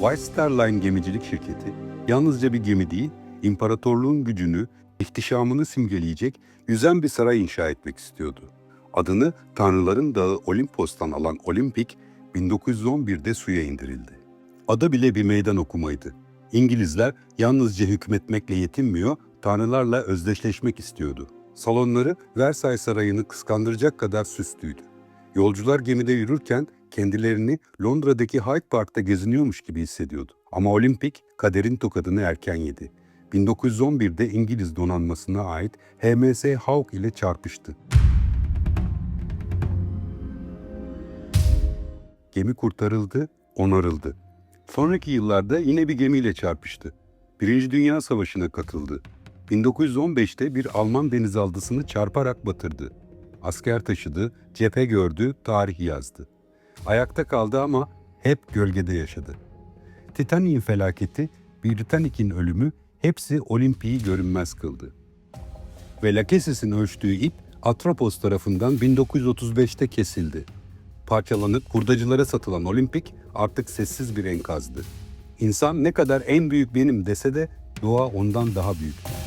White Star Line gemicilik şirketi yalnızca bir gemi değil, imparatorluğun gücünü, ihtişamını simgeleyecek yüzen bir saray inşa etmek istiyordu. Adını Tanrıların Dağı Olimpos'tan alan Olimpik, 1911'de suya indirildi. Ada bile bir meydan okumaydı. İngilizler yalnızca hükmetmekle yetinmiyor, tanrılarla özdeşleşmek istiyordu. Salonları Versailles Sarayı'nı kıskandıracak kadar süslüydü. Yolcular gemide yürürken kendilerini Londra'daki Hyde Park'ta geziniyormuş gibi hissediyordu. Ama Olimpik kaderin tokadını erken yedi. 1911'de İngiliz donanmasına ait HMS Hawke ile çarpıştı. Gemi kurtarıldı, onarıldı. Sonraki yıllarda yine bir gemiyle çarpıştı. Birinci Dünya Savaşı'na katıldı. 1915'te bir Alman denizaltısını çarparak batırdı. Asker taşıdı, cephe gördü, tarih yazdı. Ayakta kaldı ama hep gölgede yaşadı. Titanic'in felaketi, Britannic'in ölümü hepsi Olimpik'i görünmez kıldı. Ve Lakesis'in ölçtüğü ip Atropos tarafından 1935'te kesildi. Parçalanıp hurdacılara satılan Olimpik artık sessiz bir enkazdı. İnsan ne kadar en büyük benim dese de doğa ondan daha büyük.